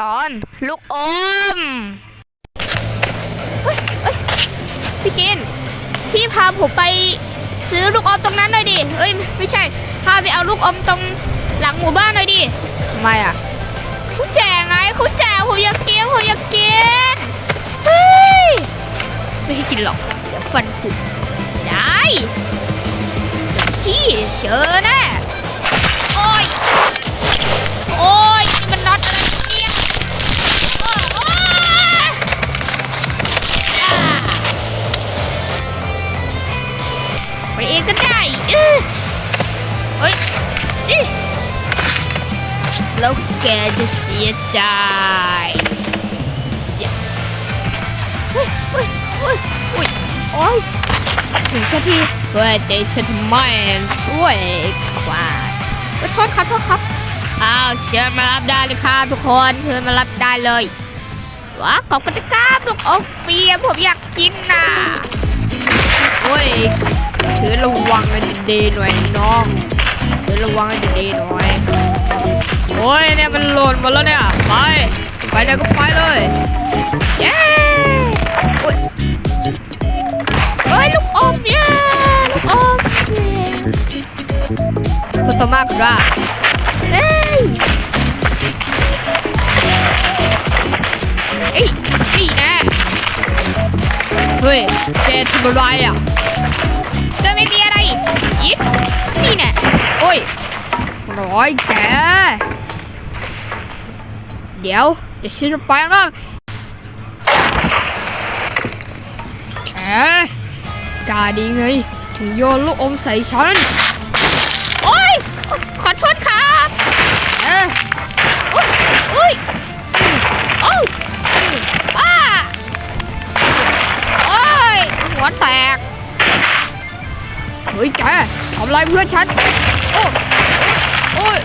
ตอนลูกอมเฮ้ยเฮ้ยพี่กิน พี่พาผมไปซื้อลูกอมตรงนั้นหน่อยดิ เอ้ยไม่ใช่ พาไปเอาลูกอมตรงหลังหมู่บ้านหน่อยดิทำไมอะแจกไง คุณแจกผมอยากกินผมอยากกินเฮ้ยไม่ให้กินหรอกเดี๋ยวฟันผุได้ที่เจอแน่โอ้ยโอ้ยมันน็อต จะเสียใจอุ้ยเฮ้ยเฮ้ยเฮ้ยโอ้ยถึงสักทีเพื่อจะฉันทำไมช่วยควายขอโทษครับโทษครับอ้าวเชิญมารับได้เลยครับทุกคนเชิญมารับได้เลยว้าขอบคุณนะครับลูกอมเปียผมอยากกินนะโอ้ยถือระวังให้ดีๆหน่อยน้องถือระวังให้ดีๆหน่อย โอ้ยเนี่ยมันหล่นหมดแล้วเนี่ย ไป ไปเลยก็ไปเลย เย้โอ้ยเอ้ยลูกอมเย้ลูกอมเย้คุณโตมากครับเอ้ยเอ้ยนี่แนะเฮ้ยแกทำอะไรอะจะไม่มีอะไรยิดนี่แน่โอ้ยร้อยแก เดี๋ยวเดี๋ยวฉันจะไปแล้วแกกาดีไงถึงโยนลูกอมใส่ฉัน โอ้ย ขอโทษครับเอ้ยอุ้ยอุ้ยโอ้ยป้าโอ้ย หัวแตก เฮ้ยแกทำไรเพื่อนฉัน โอ้โอ้ย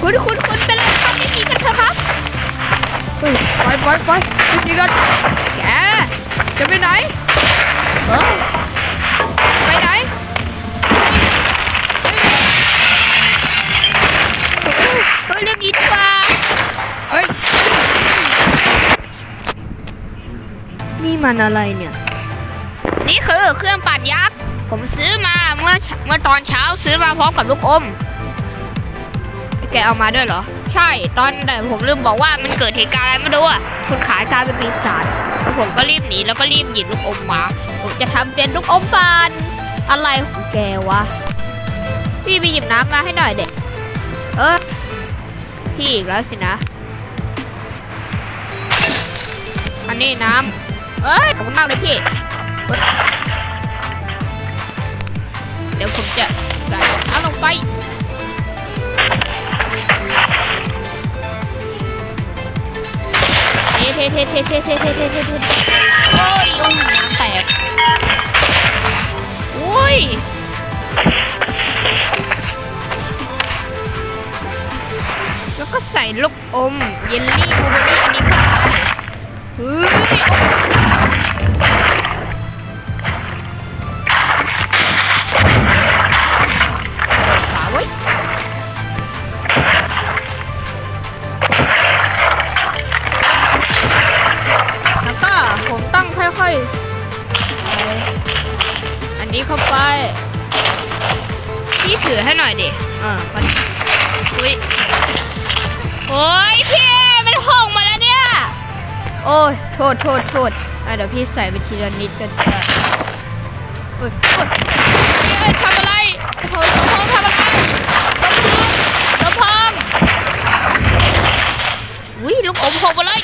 คุณคุณคุณเป็นไร ไม่มีกันเถอะครับเฮ้ยไปไปไปไม่มีกันแกจะไปไหนเออไปไหนเฮ้ยเรื่องนี้ดีกว่าเอ้ยนี่มันอะไรเนี่ย นี่คือเครื่องปั่นยักษ์ ผมซื้อมาเมื่อเมื่อตอนเช้าซื้อมาพร้อมกับลูกอม แกเอามาด้วยเหรอ ใช่ ตอนแต่ผมลืมบอกว่ามันเกิดเหตุการณ์อะไรไม่รู้อะคนขายกลายเป็นปีศาจแล้วผมก็รีบหนีแล้วก็รีบหยิบลูกอมมา ผมจะทำเป็นลูกอมปั่นอะไรของแกวะ พี่ไปหยิบน้ำมาให้หน่อยเด็กเออพี่อีกแล้วสินะอันนี้น้ำเอ้ยขอบคุณมากเลยพี่เอ้ยเดี๋ยวผมจะใส่น้ำลงไป เทเทเทเทเทเทเทเทเทโอ้ยโอ้ยน้ำแตกอุ้ยแล้วก็ใส่ลูกอม เยลลี่บลูเบอร์รี่อันนี้เข้าไปเฮ้ย อุ้ยโอ้ยพี่มันหงมาแล้วเนี่ย โอ้ยโทษโทษโทษอะเดี๋ยวพี่ใส่ไปทีละนิดก็ได้โอ้ยโอ้ยเอ้ยทำอะไรโอ้ยสมพงษ์ทำอะไรสมพงษ์อุ้ยลูกอมหกมาเลย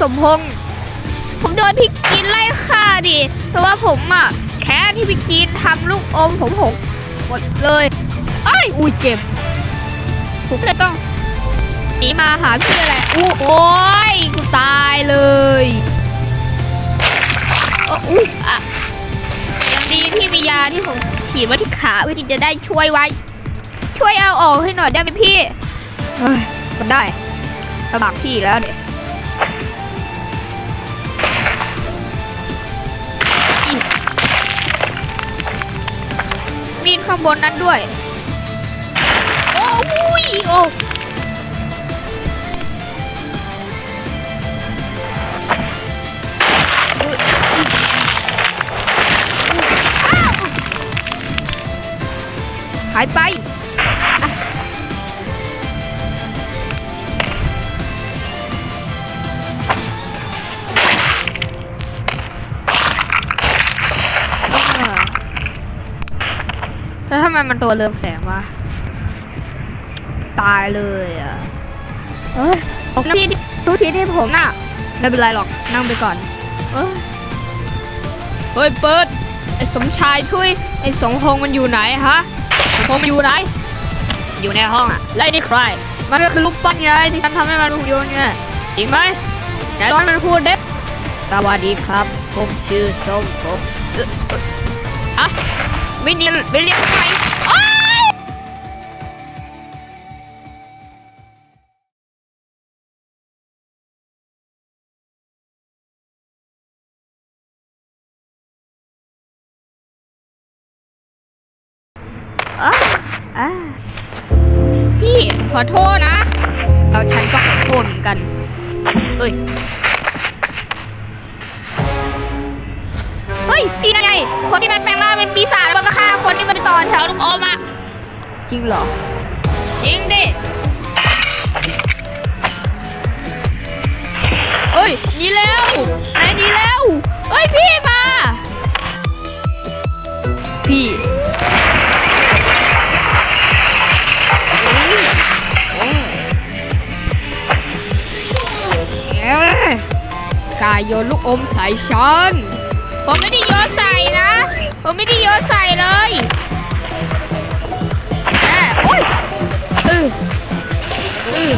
สมพงษ์ผมโดนพี่กินไล่ฆ่าดิเพราะว่าผมอะแค้นที่พี่กินทำลูกอมผมหกหมดเลยไอ้ยอุ้ยเจ็บ ผมเลยต้องหนีมาหาพี่แหละอู้โอ้ยกูตายเลยเอ้ออุ้อะยังดีที่มียาที่ผมฉีดไว้ที่ขาเพื่อที่จะได้ช่วยไว้ ช่วยเอาออกให้หน่อยได้ไหมพี่เฮ้ยมันได้ลำบากพี่แล้วเนี่ย มีดข้างบนนั้นด้วย โอ้ยโอ้อุ๊ยอุ๊ยอ้หายไป แล้วทำไมมันตัวเรืองแสงวะ ตายเลยอะเอ้ยทุกทีที่ทุกทีที่ผมน่ะ ไม่เป็นไรหรอก นั่งไปก่อน เอ้ยเฮ้ยเปิด ไอ้สมชายทุยไอ้สงพงษ์มันอยู่ไหนฮะสมพงษ์มันอยู่ไหน อยู่ในห้องอะไล่นี่ใคร มันก็คือลูกปั้นไงที่ฉันทำให้มันลูกโยนไงจริงไหมไหนลองให้มันพูดเด็สวัสดีครับ ผมชื่อสมพงษ์เอ่อเอ่ออะ ไม่เรียนไม่เรียนใครอ้ายอะอะพี่ขอโทษนะแล้วฉันก็ขอโทษเหมือนกัน เอ้ย เฮ้ย พี่นั่นไงคนที่มันแปลงร่างเป็นปีศาจแล้วมันก็ฆ่า คนที่มันต่อแถวลูกอมอะจริงเหรอ จริงดิ เฮ้ยหนีแล้วไหนหนีแล้วเฮ้ยพี่มา พี่โอ้ยโอ้ยเอ้ยกายโยนลูกอมใส่ฉันผมไม่ได้โยนใส่นะ ผมไม่ได้โยนใส่เลยแม่โอ้ยเออือ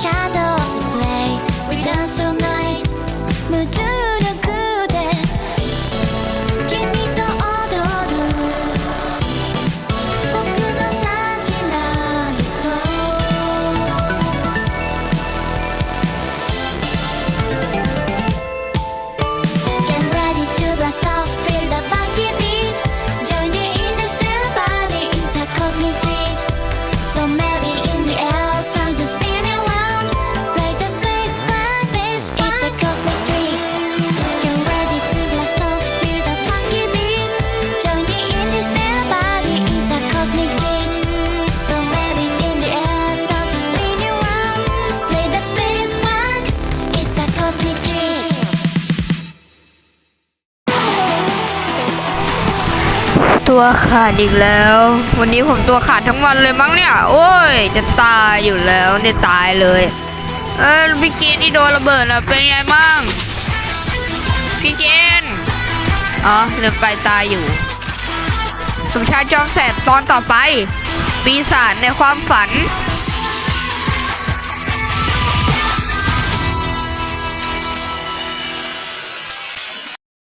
shadow ตัวขาดอีกแล้ว วันนี้ผมตัวขาดทั้งวันเลยมั้งเนี่ย โอ้ย จะตายอยู่แล้วเนี่ยตายเลย เออพี่เกณฑ์ที่โดนระเบิดอะเป็นไงบ้างพี่เกณฑ์อ๋อเรือไปตายอยู่ สมชายจอมแสบตอนต่อไป ปีศาจในความฝัน